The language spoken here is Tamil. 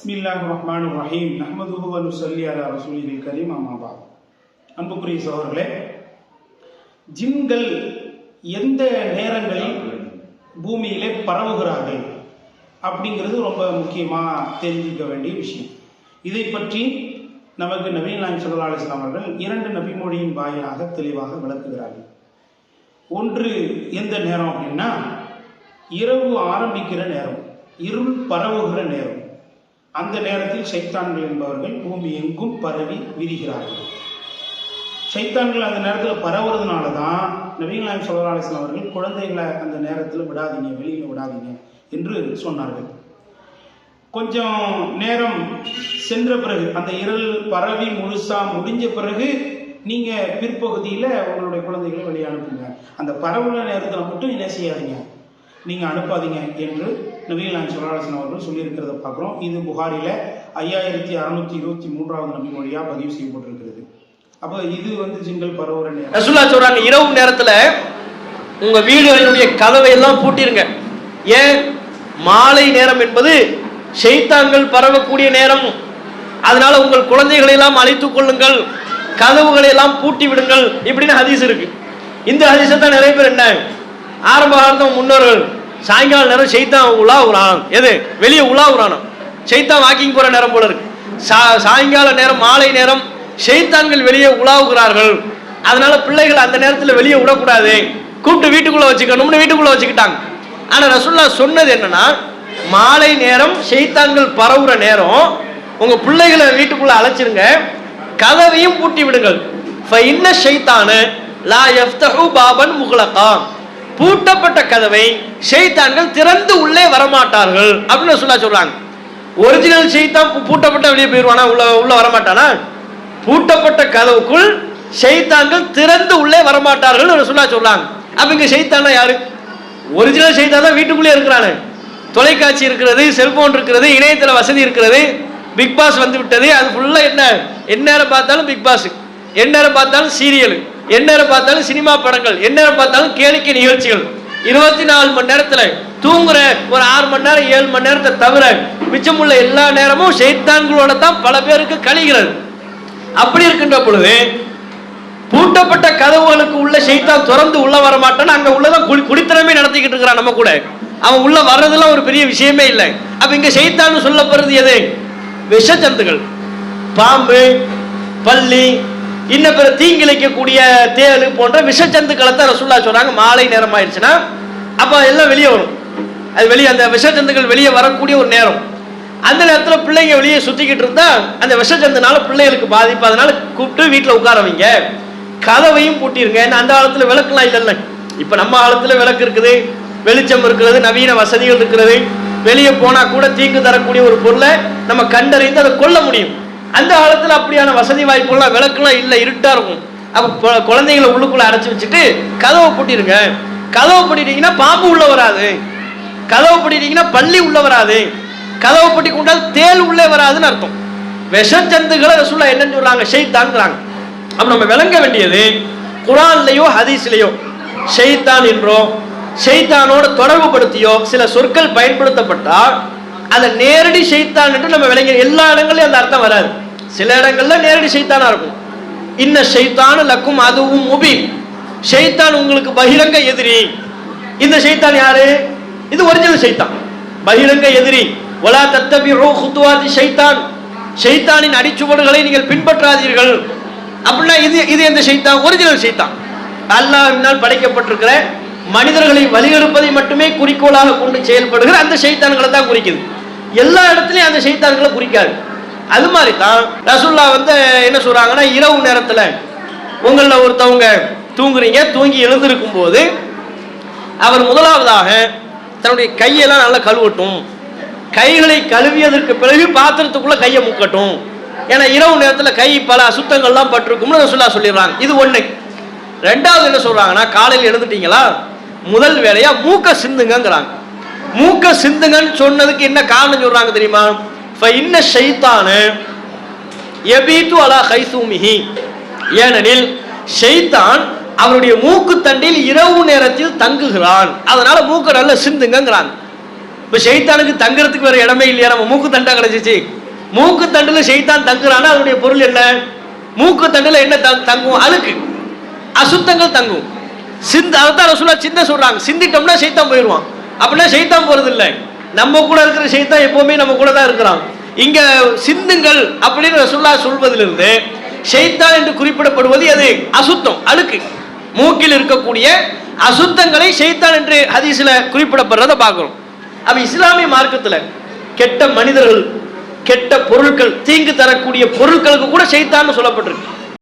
பிஸ்மில்லாஹ் ரஹ்மான் ரஹீம் நஹ்மதுஹு வ நுஸல்லி அலா ரசூலில் கரீம் அம்மாபா அன்புக்குரிய சோழர்களே ஜின்கள் எந்த நேரங்களில் பூமியிலே பரவுகிறார்கள் அப்படிங்கிறது ரொம்ப முக்கியமாக தெரிஞ்சுக்க வேண்டிய விஷயம். இதை பற்றி நமக்கு நபீன் நாயம் சல்லா அலிஸ்லாம் அவர்கள் இரண்டு நபிமொழியின் வாயிலாக தெளிவாக விளக்குகிறார்கள். ஒன்று எந்த நேரம் அப்படின்னா இரவு ஆரம்பிக்கிற நேரம் இருள் பரவுகிற நேரம். அந்த நேரத்தில் சைத்தான்கள் என்பவர்கள் பூமி எங்கும் பரவி விரிகிறார்கள். சைத்தான்கள் அந்த நேரத்தில் பரவுறதுனால தான் நவீன நாயம் அவர்கள் குழந்தைகளை அந்த நேரத்தில் விடாதீங்க வெளியில் விடாதீங்க என்று சொன்னார்கள். கொஞ்சம் நேரம் சென்ற பிறகு அந்த இருள் பரவி முழுசா முடிஞ்ச பிறகு நீங்க பிற்பகுதியில் உங்களுடைய குழந்தைகளை வெளியே அனுப்புங்க. அந்த பரவுல நேரத்தில் மட்டும் என்ன செய்யாதீங்க? நீங்க அனுப்பாதீங்க என்று நபீல் நான் சொல்லாசன் அவர்கள் சொல்லியிருக்கிறத பார்க்குறோம். இது புகாரில் ஐயாயிரத்தி அறுநூத்தி இருபத்தி மூன்றாவது நபி மொழியாக பதிவு செய்யப்பட்டிருக்கிறது. அப்போ இது வந்து ஜிங்கல் பரவுற நேரம். ரசுல்லா சொல்றாங்க இரவு நேரத்தில் உங்கள் வீடுகளினுடைய கதவை எல்லாம் பூட்டிருங்க. ஏன்? மாலை நேரம் என்பது செய்தாங்கள் பரவக்கூடிய நேரம். அதனால உங்கள் குழந்தைகளை எல்லாம் அழைத்துக் கொள்ளுங்கள். கதவுகளை எல்லாம் பூட்டி விடுங்கள். இப்படின்னு ஹதீஸ் இருக்கு. இந்த ஹதீஸை தான் நிறைய பேர் என்ன? ஆரம்ப காலத்து முன்னோர்கள் சாயங்கால நேரம் சைத்தான் உலா உரானம் எது? வெளியே உலா உரானம் வாக்கிங் போற நேரம் போல இருக்கு. சா சாயங்கால நேரம் மாலை நேரம் ஷைத்தான்கள் வெளியே உலாவுகிறார்கள். அதனால பிள்ளைகள் அந்த நேரத்தில் வெளியே விடக்கூடாது. கூப்பிட்டு வீட்டுக்குள்ள வச்சுக்கணும்னு வீட்டுக்குள்ள வச்சுக்கிட்டாங்க. ஆனா ரசுல்லா சொன்னது என்னன்னா மாலை நேரம் ஷைத்தான்கள் பரவுற நேரம் உங்க பிள்ளைகளை வீட்டுக்குள்ள அழைச்சிருங்க. கதவையும் பூட்டி விடுங்கள். இன்ன ஷைத்தானு லா எஃப்தஹு பாபன் முகலக்கான் பூட்டப்பட்ட கதவை ஷைத்தான்கள் திறந்து உள்ளே வரமாட்டார்கள் அப்படின்னு ரசூல்லா சொல்றாங்க. ஒரிஜினல் ஷைத்தான் பூட்டப்பட்ட வெளியே போயிடுவானா உள்ள உள்ள வரமாட்டானா? பூட்டப்பட்ட கதவுக்குள் ஷைத்தான்கள் திறந்து உள்ளே வரமாட்டார்கள் ரசூல்லா சொல்றாங்க. அப்ப இங்க ஷைத்தானா யாரு? ஒரிஜினல் ஷைத்தான் தான் வீட்டுக்குள்ளே இருக்கிறானு. தொலைக்காட்சி இருக்கிறது செல்போன் இருக்கிறது இணையதள வசதி இருக்கிறது. பிக் பாஸ் வந்து விட்டது. அது ஃபுல்லா என்ன? எந்நேரம் பார்த்தாலும் பிக் பாஸ் எந்நேரம் பார்த்தாலும் சீரியல் எந்நேரம் பார்த்தாலும் சினிமா படங்கள் எந்நேரம் பார்த்தாலும் கேளிக்கை நிகழ்ச்சிகள். இருபத்தி நாலு மணி நேரத்துல தூங்குற ஒரு ஆறு மணி நேரம் ஏழு மணி நேரத்தை தவிர மிச்சமுள்ள எல்லா நேரமும் செய்தான்களோட தான் பல பேருக்கு கழிகிறது. அப்படி இருக்கின்ற பொழுது பூட்டப்பட்ட கதவுகளுக்கு உள்ள செய்தான் திறந்து உள்ள வர மாட்டான்னு அங்க உள்ளதான் குடி குடித்தனமே நடத்திக்கிட்டு இருக்கிறான் நம்ம கூட. அவன் உள்ள வர்றதெல்லாம் ஒரு பெரிய விஷயமே இல்லை. அப்ப இங்க செய்தான்னு சொல்லப்படுறது எது? விஷஜந்துகள். பாம்பு பள்ளி இன்ன பிற தீங்கிழைக்கக்கூடிய தேள் போன்ற விஷச்சந்துக்களை தான் ரசுல்லா சொல்றாங்க. மாலை நேரம் ஆயிடுச்சுன்னா அப்ப எல்லாம் வெளியே வரும். அது வெளியே அந்த விஷச்சந்துக்கள் வெளியே வரக்கூடிய ஒரு நேரம். அந்த நேரத்தில் பிள்ளைங்க வெளியே சுத்திக்கிட்டு இருந்தா அந்த விஷஜந்துனால பிள்ளைகளுக்கு பாதிப்பு. அதனால கூப்பிட்டு வீட்டில் உட்கார வைங்க. கதவையும் பூட்டிருங்க. ஏன்னா அந்த காலத்துல விளக்குலாம் இல்லைல்ல. இப்ப நம்ம காலத்துல விளக்கு இருக்குது வெளிச்சம் இருக்கிறது நவீன வசதிகள் இருக்கிறது. வெளியே போனா கூட தீங்கு தரக்கூடிய ஒரு பொருளை நம்ம கண்டறிந்து அதை கொல்ல முடியும். அந்த காலத்தில் அப்படியான வசதி வாய்ப்புகள்லாம் விளக்குலாம் இல்லை இருட்டா இருக்கும். அப்போ குழந்தைங்களை உள்ளுக்குள்ளே அடைச்சி வச்சுட்டு கதவை பூட்டிடுங்க. கதவை பூட்டிட்டீங்கன்னா பாம்பு உள்ள வராது. கதவை பூட்டிட்டீங்கன்னா பள்ளி உள்ள வராது. கதவை பூட்டி கொண்டால் தேள் உள்ளே வராதுன்னு அர்த்தம். விஷஜந்துகளை ரசூல்லா என்னன்னு சொல்றாங்க? ஷைத்தான்ங்கிறாங்க. அப்ப நம்ம விளங்க வேண்டியது குரான்லயோ ஹதீஸ்லயோ ஷெய்தான் என்றோ ஷெய்தானோட தொடர்பு படுத்தியோ சில சொற்கள் பயன்படுத்தப்பட்டால் அதை நேரடி ஷைத்தான் நம்ம விளங்க எல்லா இடங்கள்லயும் அந்த அர்த்தம் வராது. சில இடங்கள்ல நேரடி ஷைத்தானா இருக்கும். இன்ன ஷைத்தான் லக்கும் அதுவும் முபின். ஷைத்தான் உங்களுக்கு பகிரங்க எதிரி. இந்த செய்தான் யாரு? இது ஒரிஜினல் செய்தான் பகிரங்க எதிரி. ஒலா தத்தபி ரோ குத்துவாதி ஷைத்தான். ஷைத்தானின் அடிச்சுவடுகளை நீங்கள் பின்பற்றாதீர்கள். அப்படின்னா இது இது எந்த செய்தான் ஒரிஜினல் செய்தான் அல்லாவினால் படைக்கப்பட்டிருக்கிற மனிதர்களை வலியுறுப்பதை மட்டுமே குறிக்கோளாக கொண்டு செயல்படுகிற அந்த செய்தான்களை தான் குறிக்குது. எல்லா இடத்துலையும் அந்த செய்தார்களை குறிக்காது. அது மாதிரி தான் ரசுல்லா வந்து என்ன சொல்கிறாங்கன்னா இரவு நேரத்தில் உங்களில் ஒருத்தவங்க தூங்குறீங்க தூங்கி எழுந்திருக்கும் போது அவர் முதலாவதாக தன்னுடைய கையெல்லாம் நல்லா கழுவட்டும். கைகளை கழுவியதற்கு பிறகு பாத்திரத்துக்குள்ளே கையை முக்கட்டும். ஏன்னா இரவு நேரத்தில் கை பல அசுத்தங்கள்லாம் பட்டிருக்கும்னு ரசுல்லா சொல்லிடுறாங்க. இது ஒன்று ரெண்டாவது என்ன சொல்கிறாங்கன்னா காலையில் எழுந்துட்டீங்களா? முதல் வேலையாக மூக்க சிந்துங்கங்கிறாங்க. மூக்க சிந்துங்கன்னு சொன்னதுக்கு என்ன காரணம் சொல்றாங்க தெரியுமா? இன்ன ஷைத்தானு எபீத்து அலா ஹைசூமிஹி ஏனெனில் ஷைத்தான் அவருடைய மூக்கு தண்டில் இரவு நேரத்தில் தங்குகிறான். அதனால மூக்க நல்ல சிந்துங்கிறாங்க இப்ப ஷைத்தானுக்கு தங்குறதுக்கு வேற இடமே இல்லையா? நம்ம மூக்கு தண்டா கிடைச்சிச்சு. மூக்கு தண்டுல ஷைத்தான் தங்குறான்னா அதனுடைய பொருள் என்ன? மூக்கு தண்டுல என்ன தங்கும்? அழுக்கு. அசுத்தங்கள் தங்கும். சிந்து அதான் சொல்ல சிந்த சொல்றாங்க. சிந்திட்டோம்னா சைத்தான் போயிடுவான் அப்படின்னா சைத்தான் போறது இல்லை நம்ம கூட இருக்கிற சைத்தான் எப்பவுமே நம்ம கூட தான் இருக்கிறான். இங்க சிந்துங்கள் அப்படின்னு ரசுல்லா சொல்வதிலிருந்து ஷைத்தான் என்று குறிப்பிடப்படுவது அது அசுத்தம் அழுக்கு. மூக்கில் இருக்கக்கூடிய அசுத்தங்களை ஷைத்தான் என்று ஹதீஸ்ல குறிப்பிடப்படுறத பார்க்கிறோம். அப்ப இஸ்லாமிய மார்க்கத்துல கெட்ட மனிதர்கள் கெட்ட பொருட்கள் தீங்கு தரக்கூடிய பொருட்களுக்கு கூட ஷைத்தான்னு சொல்லப்பட்டிருக்கு.